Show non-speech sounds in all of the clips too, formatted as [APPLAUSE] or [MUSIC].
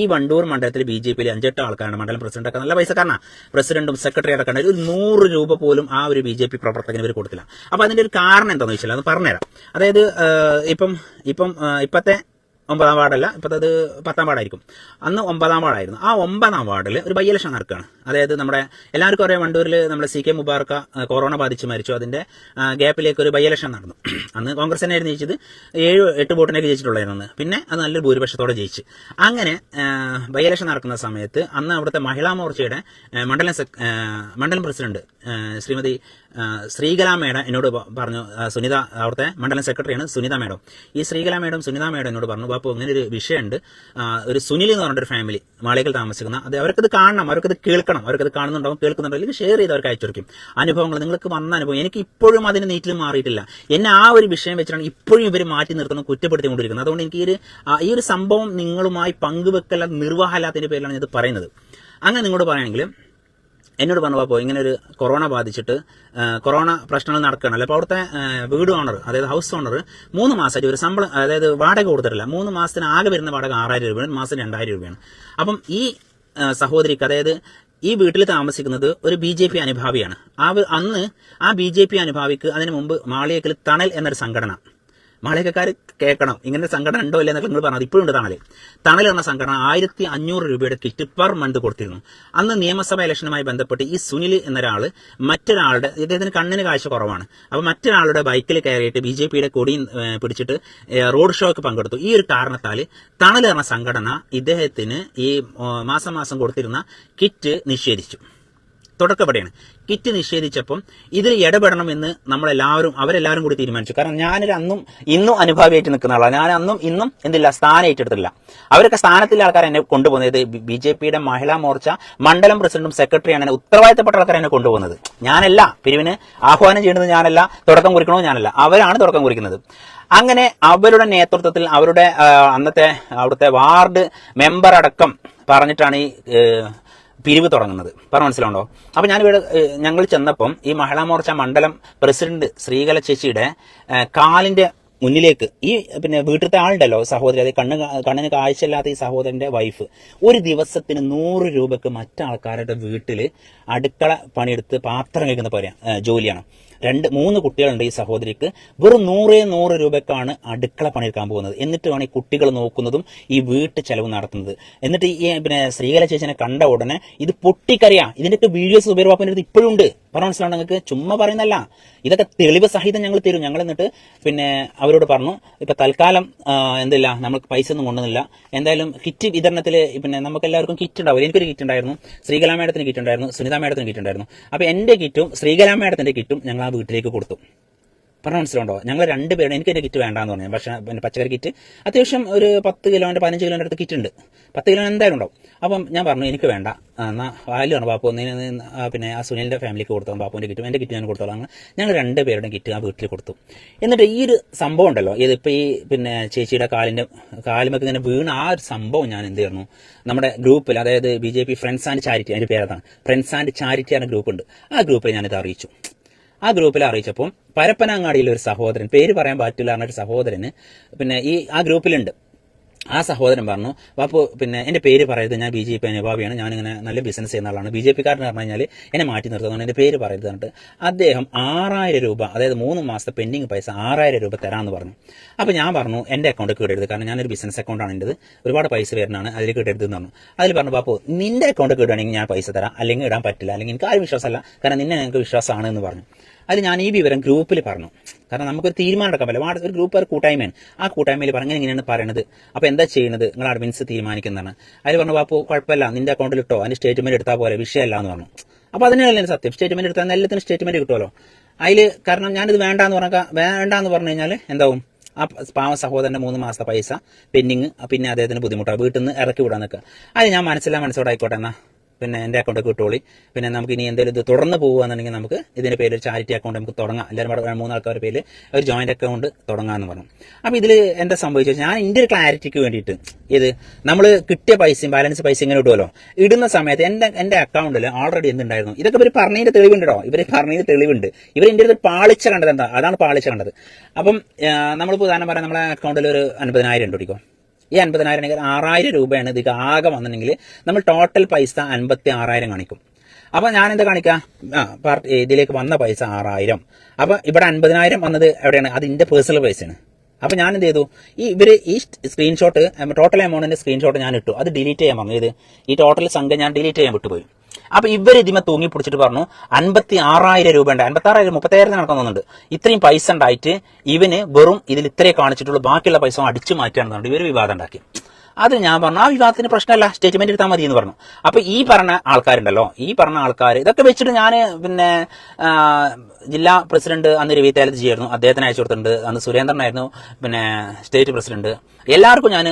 ഈ വണ്ടൂർ മണ്ഡലത്തിൽ B J പിയിൽ അഞ്ചെട്ട് ആൾക്കാരാണ് മണ്ഡലം പ്രസിഡന്റ് ഒക്കെ. നല്ല പൈസക്കാരനാണ് പ്രസിഡന്റും സെക്രട്ടറി അടക്കം ഒരു നൂറ് രൂപ പോലും ആ ഒരു ബി ജെ പി പ്രവർത്തകന് ഇവർ കൊടുത്തില്ല. അപ്പൊ അതിന്റെ ഒരു കാരണം എന്താണെന്ന് വെച്ചാൽ അത് പറഞ്ഞുതരാം. അതായത് ഇപ്പം ഇപ്പം ഇപ്പത്തെ ഒമ്പതാം വാർഡല്ല ഇപ്പത്തെ അത് പത്താം വാർഡായിരിക്കും. അന്ന് ഒമ്പതാം വാർഡായിരുന്നു. ആ ഒമ്പതാം വാർഡിൽ ഒരു ബൈ ഇലക്ഷൻ നടക്കുകയാണ് അതായത് നമ്മുടെ എല്ലാവർക്കും അറിയാം വണ്ടൂരിൽ നമ്മുടെ സി കെ മുബാർക്ക കൊറോണ ബാധിച്ച് മരിച്ചു. അതിന്റെ ഗ്യാപ്പിലേക്ക് ഒരു ബൈ ഇലക്ഷൻ നടന്നു. [CLEARS THROAT] അന്ന് കോൺഗ്രസ് തന്നെയായിരുന്നു ജയിച്ചത്. ഏഴ് എട്ട് വോട്ടിനൊക്കെ ജയിച്ചിട്ടുള്ളായിരുന്നു അന്ന്. പിന്നെ അത് നല്ലൊരു ഭൂരിപക്ഷത്തോടെ ജയിച്ച്. അങ്ങനെ ബൈ ഇലക്ഷൻ നടക്കുന്ന സമയത്ത് അന്ന് അവിടുത്തെ മഹിളാ മോർച്ചയുടെ മണ്ഡലം മണ്ഡലം പ്രസിഡന്റ് ശ്രീമതി ശ്രീകല മേഡം എന്നോട് പറഞ്ഞു സുനിത അവിടുത്തെ മണ്ഡലം സെക്രട്ടറിയാണ് സുനിത മേഡം. ഈ ശ്രീകല മേഡം സുനിത മേഡം എന്നോട് പറഞ്ഞു അപ്പോൾ ഇങ്ങനെ ഒരു വിഷയമുണ്ട് ഒരു സുനിൽ എന്ന് പറഞ്ഞൊരു ഫാമിലി മാളികൾ താമസിക്കുന്ന അത് അവർക്കത് കാണണം അവർക്കത് കേൾക്കണം അവർക്കത് കാണുന്നുണ്ടാവും കേൾക്കുന്നുണ്ടോ അല്ലെങ്കിൽ ഷെയർ ചെയ്ത് അവർക്ക് അയച്ചു കൊടുക്കും. അനുഭവങ്ങൾ നിങ്ങൾക്ക് വന്ന അനുഭവം എനിക്ക് ഇപ്പോഴും അതിന് നീറ്റിൽ മാറിയിട്ടില്ല. എന്നെ ആ ഒരു വിഷയം വെച്ചിട്ടാണ് ഇപ്പോഴും ഇവർ മാറ്റി നിർത്തണം കുറ്റപ്പെടുത്തിക്കൊണ്ടിരിക്കുന്നത് അതുകൊണ്ട് എനിക്ക് ഈ ഒരു ഈ ഒരു സംഭവം നിങ്ങളുമായി പങ്കുവെക്കല നിർവാഹമില്ലാത്തതിന്റെ പേരിലാണ് ഞാൻ പറയുന്നത്. അങ്ങനെ നിങ്ങളോട് പറയുകയാണെങ്കിൽ എന്നോട് പറഞ്ഞു അപ്പോൾ ഇങ്ങനെ ഒരു കൊറോണ ബാധിച്ചിട്ട് കൊറോണ പ്രശ്നങ്ങൾ നടക്കുകയാണല്ലോ അപ്പോൾ അവിടുത്തെ വീട് ഓണർ അതായത് ഹൗസ് ഓണർ മൂന്ന് മാസമായിട്ട് ഒരു ശമ്പളം അതായത് വാടക കൊടുത്തിട്ടില്ല. മൂന്ന് മാസത്തിന് ആകെ വരുന്ന വാടക ആറായിരം രൂപയാണ് മാസം രണ്ടായിരം രൂപയാണ്. അപ്പം ഈ സഹോദരിക്ക് അതായത് ഈ വീട്ടിൽ താമസിക്കുന്നത് ഒരു ബി ജെ പി അനുഭാവിയാണ്. ആ അന്ന് ആ ബി ജെ പി അനുഭാവിക്ക് അതിനു മുമ്പ് മാളിയേക്കൽ തണൽ എന്നൊരു സംഘടന മാളികക്കാർ കേൾക്കണം. ഇങ്ങനെ സംഘടന ഉണ്ടോ ഇല്ല എന്നൊക്കെ നിങ്ങൾ പറഞ്ഞത് ഇപ്പോഴും ഉണ്ട് തണൽ തണൽ എന്ന സംഘടന ആയിരത്തി അഞ്ഞൂറ് രൂപയുടെ കിറ്റ് പെർ മന്ത് കൊടുത്തിരുന്നു. അന്ന് നിയമസഭാ ഇലക്ഷനുമായി ബന്ധപ്പെട്ട് ഈ സുനിൽ എന്നൊരാൾ മറ്റൊരാളുടെ ഇദ്ദേഹത്തിന് കണ്ണിന് കാഴ്ച കുറവാണ്. അപ്പോൾ മറ്റൊരാളുടെ ബൈക്കിൽ കയറിയിട്ട് ബി ജെ പിയുടെ കൊടി പിടിച്ചിട്ട് റോഡ് ഷോയ്ക്ക് പങ്കെടുത്തു. ഈ ഒരു കാരണത്താൽ തണൽ എന്ന സംഘടന ഇദ്ദേഹത്തിന് ഈ മാസം മാസം കൊടുത്തിരുന്ന കിറ്റ് നിഷേധിച്ചു. തുടക്കപ്പടിയാണ് കിറ്റ് നിഷേധിച്ചപ്പം ഇതിൽ ഇടപെടണമെന്ന് നമ്മളെല്ലാവരും അവരെല്ലാവരും കൂടി തീരുമാനിച്ചു. കാരണം ഞാനൊരു അന്നും ഇന്നും അനുഭാവിയായിട്ട് നിൽക്കുന്ന ആളാണ് ഞാൻ അന്നും ഇന്നും എന്തില്ല സ്ഥാനം ഏറ്റെടുത്തില്ല അവരൊക്കെ സ്ഥാനത്തിലെ ആൾക്കാർ എന്നെ കൊണ്ടുപോകുന്നത്. ബി ജെ പിയുടെ മഹിളാ മോർച്ച മണ്ഡലം പ്രസിഡന്റും സെക്രട്ടറിയാണ് എന്നെ ഉത്തരവാദിത്തപ്പെട്ട ആൾക്കാർ എന്നെ കൊണ്ടുപോകുന്നത്. ഞാനല്ല പിരിവിന് ആഹ്വാനം ചെയ്യുന്നത് ഞാനല്ല തുടക്കം കുറിക്കണോ ഞാനല്ല. അവരാണ് തുടക്കം കുറിക്കുന്നത്. അങ്ങനെ അവരുടെ നേതൃത്വത്തിൽ അവരുടെ അന്നത്തെ അവിടുത്തെ വാർഡ് മെമ്പർ അടക്കം പറഞ്ഞിട്ടാണ് ഈ പിരിവ് തുടങ്ങുന്നത്. പറഞ്ഞു മനസ്സിലുണ്ടോ അപ്പോൾ ഞാൻ ഇവിടെ ഞങ്ങൾ ചെന്നപ്പം ഈ മഹിളാ മോർച്ച മണ്ഡലം പ്രസിഡന്റ് ശ്രീകല ചേച്ചിയുടെ കാലിന്റെ മുന്നിലേക്ക് ഈ പിന്നെ വീട്ടിലത്തെ ആളുണ്ടല്ലോ സഹോദരി അത് കണ്ണ് കണ്ണിന് കാഴ്ചയില്ലാത്ത ഈ സഹോദരന്റെ വൈഫ്. ഒരു ദിവസത്തിന് നൂറ് രൂപക്ക് മറ്റാൾക്കാരുടെ വീട്ടിൽ അടുക്കള പണിയെടുത്ത് പാത്രം കഴിക്കുന്ന പോലെയാണ് ജോലിയാണ്. രണ്ട് മൂന്ന് കുട്ടികളുണ്ട് ഈ സഹോദരിക്ക്. വെറും നൂറേ നൂറ് രൂപക്കാണ് അടുക്കള പണിയെടുക്കാൻ പോകുന്നത്. എന്നിട്ട് വേണം ഈ കുട്ടികൾ നോക്കുന്നതും ഈ വീട്ടു ചെലവ് നടത്തുന്നത്. എന്നിട്ട് ഈ പിന്നെ ശ്രീകല ചേച്ചിനെ കണ്ട ഉടനെ ഇത് പൊട്ടിക്കറിയാം. ഇതിന്റെയൊക്കെ വീഡിയോസ് ഉപയോഗപ്പാപ്പിന്റെ അടുത്ത് ഇപ്പോഴും ഉണ്ട്. പറഞ്ഞു മനസ്സിലാണ് നിങ്ങൾക്ക്? ചുമ്മാ പറയുന്നല്ല ഇതൊക്കെ തെളിവ് സഹിതം ഞങ്ങൾ തരും. ഞങ്ങൾ എന്നിട്ട് പിന്നെ അവരോട് പറഞ്ഞു ഇപ്പൊ തൽക്കാലം എന്തില്ല നമുക്ക് പൈസ ഒന്നും കൊണ്ടുവന്നില്ല. എന്തായാലും കിറ്റ് വിതരണത്തിൽ പിന്നെ നമുക്ക് എല്ലാവർക്കും കിറ്റ് ഉണ്ടാവില്ല? എനിക്കൊരു കിറ്റ് ഉണ്ടായിരുന്നു. ശ്രീകലാ മേഡത്തിന് കിറ്റ് ഉണ്ടായിരുന്നു. സുനിതാ മേഡത്തിന് കിറ്റ് ഉണ്ടായിരുന്നു. അപ്പോൾ എന്റെ കിറ്റും ശ്രീകലാ മേഡത്തിന്റെ കിറ്റും ഞങ്ങൾ വീട്ടിലേക്ക് കൊടുത്തു. പറഞ്ഞ മനസ്സിലുണ്ടോ ഞങ്ങൾ രണ്ട് പേരും എനിക്ക് എന്റെ കിറ്റ് വേണ്ടാന്ന് പറഞ്ഞു. പക്ഷേ പിന്നെ പച്ചക്കറി കിറ്റ് അത്യാവശ്യം ഒരു പത്ത് കിലോന്റെ പതിനഞ്ച് കിലോന്റെ അടുത്ത് കിറ്റ് ഉണ്ട്. പത്ത് കിലോ എന്തായാലും ഉണ്ടാവും. അപ്പം ഞാൻ പറഞ്ഞു എനിക്ക് വേണ്ട. എന്നാൽ എന്നാ വാല്യാണ് ബാപ്പു നീ നീ, പിന്നെ ആ സുനിലിന്റെ ഫാമിലിക്ക് കൊടുത്തോളാം. ബാപ്പുവിന്റെ കിറ്റും എന്റെ കിറ്റ് ഞാൻ കൊടുത്തോളാം. ഞങ്ങൾ രണ്ട് പേരുടെ കിറ്റ് ആ വീട്ടിൽ കൊടുത്തു. എന്നിട്ട് ഈ ഒരു സംഭവം ഉണ്ടല്ലോ. ഇതിപ്പോൾ ഈ പിന്നെ ചേച്ചിയുടെ കാലിന്റെ കാലുമൊക്കെ ഇങ്ങനെ വീണ ആ ഒരു സംഭവം ഞാൻ എന്ത് ചെയ്യുന്നു? നമ്മുടെ ഗ്രൂപ്പിൽ അതായത് B J P friends and charity അതിന്റെ പേരതാണ് ഫ്രണ്ട്സ് ആൻഡ് ചാരിറ്റി എന്ന ഗ്രൂപ്പ് ഉണ്ട്. ആ ഗ്രൂപ്പിൽ ഞാനിത് അറിയിച്ചു. ആ ഗ്രൂപ്പിൽ അറിയിച്ചപ്പോൾ പരപ്പനങ്ങാടിയിലെ ഒരു സഹോദരൻ പേര് പറയാൻ പറ്റില്ല എന്നൊരു സഹോദരന് പിന്നെ ഈ ആ ഗ്രൂപ്പിലുണ്ട്. ആ സഹോദരൻ പറഞ്ഞു വാപ്പു പിന്നെ എന്റെ പേര് പറയരുത്. ഞാൻ ബി ജെ പി അനുഭാവിയാണ് ഞാനിങ്ങനെ നല്ല ബിസിനസ് ചെയ്യുന്ന ആളാണ്. ബി ജെ പിക്കാരൻ പറഞ്ഞു കഴിഞ്ഞാൽ എന്നെ മാറ്റി നിർത്തുന്നതുകൊണ്ട് എന്റെ പേര് പറയരുത് എന്നിട്ട് അദ്ദേഹം ആറായിരം രൂപ അതായത് മൂന്ന് മാസത്തെ പെൻഡിങ് പൈസ ആറായിരം രൂപ തരാമെന്ന് പറഞ്ഞു. അപ്പോൾ ഞാൻ പറഞ്ഞു എന്റെ അക്കൗണ്ട് ഇടരുത്. കാരണം ഞാനൊരു ബിസിനസ് അക്കൗണ്ടാണ് എന്റെ ഒരുപാട് പൈസ വരുന്നതാണ്. അതിൽ ഇടരുത് എന്ന് പറഞ്ഞു. അതിൽ പറഞ്ഞു ബാപ്പു നിന്റെ അക്കൗണ്ട് ഇടുകയാണെങ്കിൽ ഞാൻ പൈസ തരാം. അല്ലെങ്കിൽ ഇടാൻ പറ്റില്ല. അല്ലെങ്കിൽ എനിക്ക് ആരും വിശ്വാസമല്ല. കാരണം നിന്നെ ഞങ്ങൾക്ക് വിശ്വാസമാണ് എന്ന് പറഞ്ഞു. അത് ഞാൻ ഈ വിവരം ഗ്രൂപ്പിൽ പറഞ്ഞു. കാരണം നമുക്കൊരു തീരുമാനം എടുക്കാൻ പറ്റില്ല. ഒരു ഗ്രൂപ്പ് ഒരു കൂട്ടായ്മയാണ്. ആ കൂട്ടായ്മയിൽ പറഞ്ഞാൽ ഇങ്ങനെയാണ് പറയണത്. അപ്പോൾ എന്താ ചെയ്യുന്നത്? നിങ്ങൾ അഡ്മിൻസ് തീരുമാനിക്കുന്നതാണ്. അതിൽ പറഞ്ഞു ബാപ്പു കുഴപ്പമില്ല. നിന്റെ അക്കൗണ്ടിൽ ഇട്ടോ? അതിന്റെ സ്റ്റേറ്റ്മെന്റ് എടുത്താൽ പോലെ വിഷയമല്ല എന്ന് പറഞ്ഞു. അപ്പോൾ അതിനല്ലേ സത്യം? സ്റ്റേറ്റ്മെന്റ് എടുത്താൽ എല്ലാത്തിനും സ്റ്റേറ്റ്മെന്റ് കിട്ടുമല്ലോ അതിൽ കാരണം ഞാനിത് വേണ്ടാന്ന് പറഞ്ഞാൽ വേണ്ടാന്ന് പറഞ്ഞു കഴിഞ്ഞാൽ എന്താവും? ആ പാവ സഹോദരന്റെ മൂന്ന് മാസത്തെ പൈസ പെൻഡിങ് പിന്നെ അദ്ദേഹത്തിന് ബുദ്ധിമുട്ടാണ് വീട്ടിൽ നിന്ന് ഇറക്കി വിടാൻ നിൽക്കുക. അത് ഞാൻ മനസ്സിലാ മനസ്സോടെ ആയിക്കോട്ടെ എന്നാ. പിന്നെ എന്റെ അക്കൗണ്ട് കിട്ടോളി പിന്നെ നമുക്ക് ഇനി എന്തെങ്കിലും ഇത് തുടർന്ന് പോകുകയാണെന്നുണ്ടെങ്കിൽ നമുക്ക് ഇതിന്റെ പേരിൽ ചാരിറ്റി അക്കൗണ്ട് നമുക്ക് തുടങ്ങാം. എല്ലാവരും കൂടെ മൂന്നാൾക്കാരുടെ പേരിൽ ഒരു ജോയിന്റ് അക്കൗണ്ട് തുടങ്ങാമെന്ന് പറഞ്ഞു. അപ്പോൾ ഇതിൽ എന്താ സംഭവിച്ചു ഞാൻ എന്റെ ഒരു ക്ലാരിറ്റിക്ക് വേണ്ടിയിട്ട് ഇത് നമ്മൾ കിട്ടിയ പൈസയും ബാലൻസ് പൈസ ഇങ്ങനെ ഇടുമല്ലോ ഇടുന്ന സമയത്ത് എന്റെ എന്റെ അക്കൗണ്ടിൽ ഓൾറെഡി എന്തുണ്ടായിരുന്നു? ഇതൊക്കെ ഇവർ പറഞ്ഞതിന്റെ തെളിവുണ്ട് കേട്ടോ. ഇവർ പറഞ്ഞതിന്റെ തെളിവുണ്ട്. ഇവർ എന്റെ അടുത്ത് പാളിച്ച കണ്ടത് എന്താ? അതാണ് പാളിച്ച കണ്ടത്. അപ്പം നമ്മൾ ഉദാഹരണം പറയാം നമ്മളെ അക്കൗണ്ടിൽ ഒരു അൻപതിനായിരം ഉണ്ട് ഈ അൻപതിനായിരം ആറായിരം രൂപയാണ് ഇത് ആകെ വന്നിട്ടുണ്ടെങ്കിൽ നമ്മൾ ടോട്ടൽ പൈസ അൻപത്തി ആറായിരം കാണിക്കും അപ്പോൾ ഞാൻ എന്താ കാണിക്കാം പാർട്ടി ഇതിലേക്ക് വന്ന പൈസ ആറായിരം. അപ്പോൾ ഇവിടെ അൻപതിനായിരം വന്നത് എവിടെയാണ്? അതിന്റെ പേഴ്സണൽ പൈസയാണ് അപ്പോൾ ഞാൻ എന്ത് ചെയ്തു? ഈ ഇവർ ഈ സ്ക്രീൻഷോട്ട് ടോട്ടൽ എമൗണ്ടിന്റെ സ്ക്രീൻഷോട്ട് ഞാൻ ഇട്ടു. അത് ഡിലീറ്റ് ചെയ്യാൻ പറഞ്ഞു ഇത് ഈ ടോട്ടൽ സംഖ്യ ഞാൻ ഡിലീറ്റ് ചെയ്യാൻ വിട്ടുപോയി. അപ്പൊ ഇവർ ഇതിമ തൂങ്ങി പിടിച്ചിട്ട് പറഞ്ഞു അൻപത്തി ആറായിരം രൂപ ഉണ്ട് അൻപത്തി ആറായിരം മുപ്പത്തായിരത്തിന് നടക്കുന്നുണ്ട് ഇത്രയും പൈസ ഉണ്ടായിട്ട് ഇവന് വെറും ഇതിൽ ഇത്രേ കാണിച്ചിട്ടുള്ളൂ. ബാക്കിയുള്ള പൈസ അടിച്ചു മാറ്റാണെന്നുണ്ട് ഇവർ വിവാദം ഉണ്ടാക്കി. അത് ഞാൻ പറഞ്ഞു ആ വിവാദത്തിന് പ്രശ്നമല്ല സ്റ്റേറ്റ്മെന്റ് എടുത്താൽ മതി എന്ന് പറഞ്ഞു. അപ്പൊ ഈ പറഞ്ഞ ആൾക്കാരുണ്ടല്ലോ ഈ പറഞ്ഞ ആൾക്കാർ ഇതൊക്കെ വെച്ചിട്ട് ഞാൻ പിന്നെ ജില്ലാ പ്രസിഡന്റ് അന്ന് രവി തേലത്ത് ആയിരുന്നു അദ്ദേഹത്തിന് അയച്ചു കൊടുത്തിട്ടുണ്ട്. അന്ന് സുരേന്ദ്രനായിരുന്നു പിന്നെ സ്റ്റേറ്റ് പ്രസിഡന്റ് എല്ലാവർക്കും ഞാൻ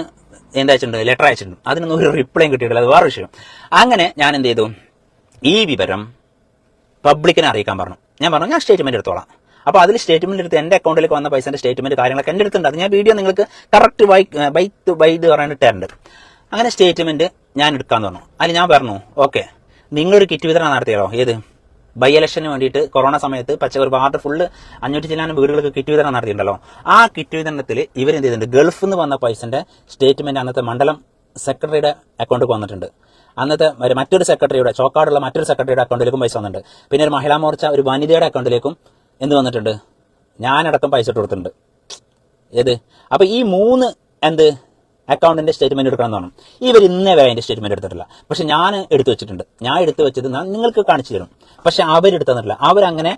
എന്താ അയച്ചിട്ടുണ്ട്? ലെറ്റർ അയച്ചിട്ടുണ്ട്. അതിനൊന്നും ഒരു റിപ്ലൈയും കിട്ടിയിട്ടില്ല. അത് വേറെ വിഷയം. അങ്ങനെ ഞാൻ എന്ത് ചെയ്തു? ഈ വിവരം പബ്ലിക്കിനെ അറിയിക്കാൻ പറഞ്ഞു. ഞാൻ പറഞ്ഞു ഞാൻ സ്റ്റേറ്റ്മെന്റ് എടുത്തോളാം. അപ്പോൾ അതിൽ സ്റ്റേറ്റ്മെന്റ് എടുത്ത് എന്റെ അക്കൗണ്ടിലേക്ക് വന്ന പൈസന്റെ സ്റ്റേറ്റ്മെന്റ് കാര്യങ്ങളൊക്കെ എന്റെ അടുത്തുണ്ട്. അത് ഞാൻ വീഡിയോ നിങ്ങൾക്ക് കറക്റ്റ് ബൈ ബൈ ബൈ ഇത് പറയാനിട്ട് തരുന്നുണ്ട് അങ്ങനെ സ്റ്റേറ്റ്മെന്റ് ഞാൻ എടുക്കാന്ന് പറഞ്ഞു. അതിൽ ഞാൻ പറഞ്ഞു ഓക്കെ നിങ്ങളൊരു കിറ്റ് വിതരണം നടത്തിയാലോ? ഏത്? ബൈ ഇലക്ഷന് വേണ്ടിയിട്ട് കൊറോണ സമയത്ത് പച്ചക്കറി വാർഡ് ഫുള്ള് അഞ്ഞൂറ്റി ചില്ലാനും വീടുകൾക്ക് കിറ്റ് വിതരണം നടത്തിയിട്ടുണ്ടല്ലോ. ആ കിറ്റ് വിതരണത്തിൽ ഇവരെന്ത് ചെയ്തിട്ടുണ്ട്? ഗൾഫിൽ നിന്ന് വന്ന പൈസന്റെ സ്റ്റേറ്റ്മെന്റ് അന്നത്തെ മണ്ഡലം സെക്രട്ടറിയുടെ അക്കൗണ്ടിൽ വന്നിട്ടുണ്ട്. അന്നത്തെ മറ്റൊരു സെക്രട്ടറിയുടെ ചോക്കാടുള്ള മറ്റൊരു സെക്രട്ടറിയുടെ അക്കൗണ്ടിലേക്കും പൈസ വന്നിട്ടുണ്ട്. പിന്നെ ഒരു മഹിളാ മോർച്ച ഒരു വനിതയുടെ അക്കൗണ്ടിലേക്കും എന്ത് വന്നിട്ടുണ്ട്? ഞാനടക്കം പൈസ ഇട്ട് കൊടുത്തിട്ടുണ്ട്. ഏത്? അപ്പോൾ ഈ മൂന്ന് എന്ത്? അക്കൗണ്ടിന്റെ സ്റ്റേറ്റ്മെന്റ് എടുക്കണം എന്ന് പറഞ്ഞു ഇവർ ഇന്നേ വരെ അതിന്റെ സ്റ്റേറ്റ്മെന്റ് എടുത്തിട്ടില്ല. പക്ഷെ ഞാൻ എടുത്തു വെച്ചിട്ടുണ്ട്. ഞാൻ എടുത്തു വെച്ചത് നിങ്ങൾക്ക് കാണിച്ചു തരും. പക്ഷെ അവരെടുത്തു തന്നിട്ടില്ല. അവരങ്ങനെ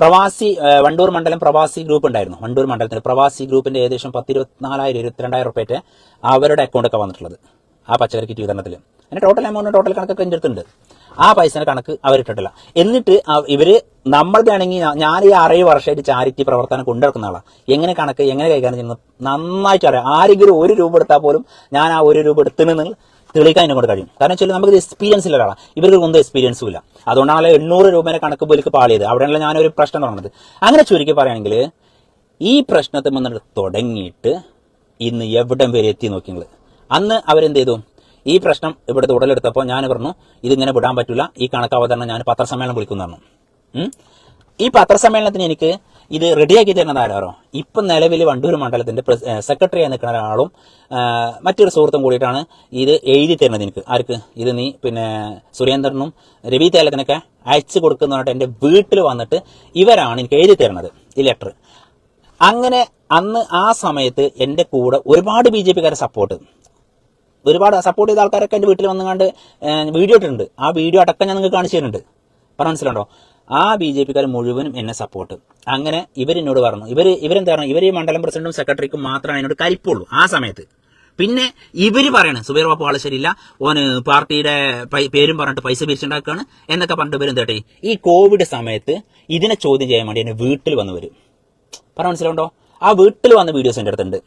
പ്രവാസി വണ്ടൂർ മണ്ഡലം പ്രവാസി ഗ്രൂപ്പ് ഉണ്ടായിരുന്നു. വണ്ടൂർ മണ്ഡലത്തിൽ പ്രവാസി ഗ്രൂപ്പിന്റെ ഏകദേശം പത്തിരുപത്തിനാലായിരം ഇരുപത്തിരണ്ടായിരം റുപ്യറ്റ് അവരുടെ അക്കൗണ്ടൊക്കെ വന്നിട്ടുള്ളത്. ആ പച്ചക്കറി കിറ്റ് വിതരണത്തിൽ. അതിന് ടോട്ടൽ എമൗണ്ട് ടോട്ടൽ കണക്കൊക്കെ എന്റെ അടുത്തുണ്ട്. ആ പൈസയുടെ കണക്ക് അവരിട്ടിട്ടില്ല. എന്നിട്ട് ഇവർ നമ്മളുടെ ആണെങ്കിൽ ഞാൻ ഈ അറേ വർഷമായിട്ട് ചാരിറ്റി പ്രവർത്തനം കൊണ്ടുനടക്കുന്ന ആളാണ് എങ്ങനെ കണക്ക് എങ്ങനെ കൈകാര്യം ചെയ്യുന്നത് നന്നായിട്ട് അറിയാം. ആരെങ്കിലും ഒരു രൂപ എടുത്താൽ പോലും ഞാൻ ആ ഒരു രൂപ എടുത്തുനിന്ന് തെളിയിക്കാൻ എന്നെ കൊണ്ട് കഴിയും. കാരണം വെച്ചാൽ നമുക്ക് എക്സ്പീരിയൻസ് ഇല്ല ഒരാളാണ് ഇവർക്ക് ഒന്നും എക്സ്പീരിയൻസും ഇല്ല. അതുകൊണ്ടാണല്ലോ എണ്ണൂറ് രൂപേനെ കണക്ക് പോലും പാളിയത്. അവിടെയാണല്ലോ ഞാനൊരു പ്രശ്നം തുടങ്ങുന്നത് അങ്ങനെ ചുരുക്കി പറയുകയാണെങ്കിൽ ഈ പ്രശ്നത്തിൽ വന്നിട്ട് തുടങ്ങിയിട്ട് ഇന്ന് എവിടം വരെ എത്തി നോക്കി നിങ്ങൾ അന്ന് അവരെന്ത് ചെയ്തു? ഈ പ്രശ്നം ഇവിടുത്തെ ഉടലെടുത്തപ്പോൾ ഞാൻ പറഞ്ഞു ഇതിങ്ങനെ വിടാൻ പറ്റില്ല ഈ കണക്ക് അവതരണം ഞാൻ പത്രസമ്മേളനം വിളിക്കുന്നു പറഞ്ഞു. ഈ പത്രസമ്മേളനത്തിന് എനിക്ക് ഇത് റെഡിയാക്കി തരുന്നത് ആരാറോ? ഇപ്പം നിലവിൽ വണ്ടൂർ മണ്ഡലത്തിന്റെ സെക്രട്ടറി ആയി നിൽക്കുന്ന ഒരാളും മറ്റൊരു സുഹൃത്തും കൂടിയിട്ടാണ് ഇത് എഴുതി തരുന്നത് എനിക്ക്. ആർക്ക്? ഇത് നീ പിന്നെ സുരേന്ദ്രനും രവി തേലത്തിനൊക്കെ അയച്ചു കൊടുക്കുന്നതായിട്ട് എന്റെ വീട്ടിൽ വന്നിട്ട് ഇവരാണ് എനിക്ക് എഴുതി തരുന്നത് ഈ ലെറ്റർ അങ്ങനെ അന്ന് ആ സമയത്ത് എന്റെ കൂടെ ഒരുപാട് ബി ജെ പിക്കാരെ സപ്പോർട്ട്. ഒരുപാട് സപ്പോർട്ട് ചെയ്ത ആൾക്കാരൊക്കെ എന്റെ വീട്ടിൽ വന്നുകൊണ്ട് വീഡിയോ ഇട്ടിട്ടുണ്ട്. ആ വീഡിയോ അടക്കം ഞാൻ നിങ്ങൾക്ക് കാണിച്ചു തരുന്നുണ്ട്. പറഞ്ഞ മനസ്സിലുണ്ടോ ആ ബി ജെ പിക്കാർ മുഴുവനും എന്നെ സപ്പോർട്ട് അങ്ങനെ ഇവരെന്നോട് പറഞ്ഞു. ഇവർ ഇവരെന്താ പറഞ്ഞു? ഇവർ ഈ മണ്ഡലം പ്രസിഡന്റും സെക്രട്ടറിക്കും മാത്രമാണ് എന്നോട് കരിപ്പുള്ളൂ ആ സമയത്ത്. പിന്നെ ഇവർ പറയണം സുബൈർ ആൾ ശരിയില്ല ഓന് പാർട്ടിയുടെ പേരും പറഞ്ഞിട്ട് പൈസ പിരിച്ചുണ്ടാക്കുകയാണ് എന്നൊക്കെ പറഞ്ഞിട്ട് ഇവരും തേട്ടെ ഈ കോവിഡ് സമയത്ത് ഇതിനെ ചോദ്യം ചെയ്യാൻ വേണ്ടി എന്നെ വീട്ടിൽ വന്ന് വരും പറഞ്ഞ മനസ്സിലുണ്ടോ ആ വീട്ടിൽ വന്ന വീഡിയോസ് എന്റെ അടുത്തുണ്ട്.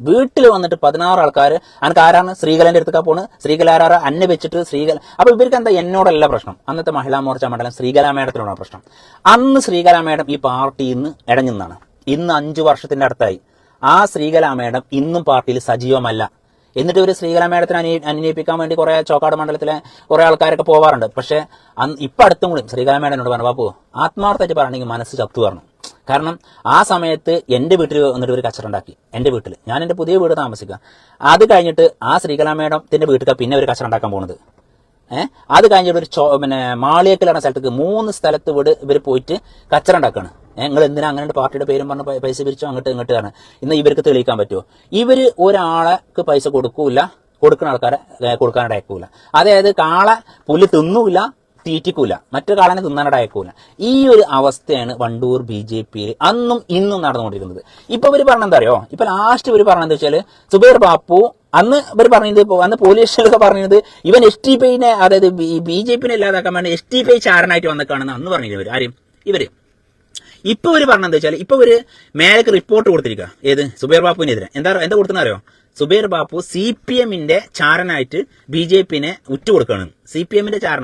വീട്ടിൽ വന്നിട്ട് പതിനാറ് ആൾക്കാർ അനക്ക് ആരാണ്? ശ്രീകലന്റെ അടുത്തേക്കാ പോണ്. ശ്രീകല ആരാ അന്നെ വെച്ചിട്ട് ശ്രീകല അപ്പൊ ഇവർക്ക് എന്താ എന്നോടല്ല പ്രശ്നം. അന്നത്തെ മഹിളാ മോർച്ച മണ്ഡലം ശ്രീകലാ മേഡത്തിനോടാണ് പ്രശ്നം. അന്ന് ശ്രീകലാ മേഡം ഈ പാർട്ടിയിൽ നിന്ന് ഇടഞ്ഞെന്നാണ് ഇന്ന് അഞ്ചു വർഷത്തിന്റെ അടുത്തായി. ആ ശ്രീകലാ മേഡം ഇന്നും പാർട്ടിയിൽ സജീവമല്ല. എന്നിട്ട് ഇവർ ശ്രീകല മേഡത്തിന് അനു അനുനയിപ്പിക്കാൻ വേണ്ടി കുറെ ചോക്കാട് മണ്ഡലത്തിലെ കുറേ ആൾക്കാരൊക്കെ പോവാറുണ്ട്. പക്ഷേ അന്ന് ഇപ്പൊ അടുത്തും കൂടി ശ്രീകല മേഡനോട് പറഞ്ഞു ബാപ്പു ആത്മാർത്ഥമായിട്ട് പറയണമെങ്കിൽ മനസ്സ് ചത്തു പറഞ്ഞു കാരണം ആ സമയത്ത് എന്റെ വീട്ടിൽ വന്നിട്ട് ഒരു കച്ചറ ഉണ്ടാക്കി. എന്റെ വീട്ടിൽ ഞാൻ എന്റെ പുതിയ വീട് താമസിക്കുക. അത് കഴിഞ്ഞിട്ട് ആ ശ്രീകലാ മേഡത്തിന്റെ വീട്ടിൽ പിന്നെ ഒരു കച്ചറ ഉണ്ടാക്കാൻ പോകുന്നത് ഏഹ് അത് കഴിഞ്ഞിട്ട് ഒരു ചോ പിന്നെ മാളിയേക്കൽ എന്ന സ്ഥലത്തേക്ക് മൂന്ന് സ്ഥലത്ത് വീട് ഇവർ പോയിട്ട് കച്ചറ ഉണ്ടാക്കുകയാണ് നിങ്ങൾ എന്തിനാ അങ്ങനെ പാർട്ടിയുടെ പേരും പറഞ്ഞ് പൈസ പിരിച്ചോ അങ്ങോട്ട് ഇങ്ങോട്ട് ആണ്. ഇന്ന് ഇവർക്ക് തെളിയിക്കാൻ പറ്റുമോ ഇവർ ഒരാൾക്ക് പൈസ കൊടുക്കൂല. കൊടുക്കുന്ന ആൾക്കാരെ അയക്കൂല. അതായത് കാള പുല്ല് തിന്നൂല. തീറ്റിക്കൂല. മറ്റൊരു കാളനെ അയക്കൂല ഈ ഒരു അവസ്ഥയാണ് വണ്ടൂർ ബി ജെ പിയിൽ അന്നും ഇന്നും നടന്നുകൊണ്ടിരിക്കുന്നത്. ഇപ്പൊ ഇവർ പറഞ്ഞ എന്താ അറിയോ? ഇപ്പൊ ലാസ്റ്റ് ഇവർ പറഞ്ഞത് വെച്ചാൽ സുബൈർ ബാപ്പു അന്ന് ഇവർ പറഞ്ഞത് അന്ന് പോലീസ് സ്റ്റേഷനിലൊക്കെ പറഞ്ഞത് ഇവൻ എസ് ടി പിനെ അതായത് ബി ജെ പിനെ ഇല്ലാതാക്കാൻ വേണ്ടി എസ് ടി പി ചാരനായിട്ട് വന്നേക്കാണെന്ന് അന്ന് പറഞ്ഞില്ല ഇവർ? ആരും? ഇവർ. ഇപ്പൊ ഇവർ പറഞ്ഞെന്താ വെച്ചാൽ ഇപ്പൊ ഇവർ മേലേക്ക് റിപ്പോർട്ട് കൊടുത്തിരിക്കുക ഏത്? സുബൈർ ബാപ്പുവിനെതിരെ. എന്താ എന്താ കൊടുത്തെന്നറിയോ സുബൈർ ബാപ്പു സി പി എമ്മിന്റെ ചാരനായിട്ട് ബി ജെ പിനെ ഉറ്റുകൊടുക്കുകയാണ് സി പി എമ്മിന്റെ ചാരനായിട്ട്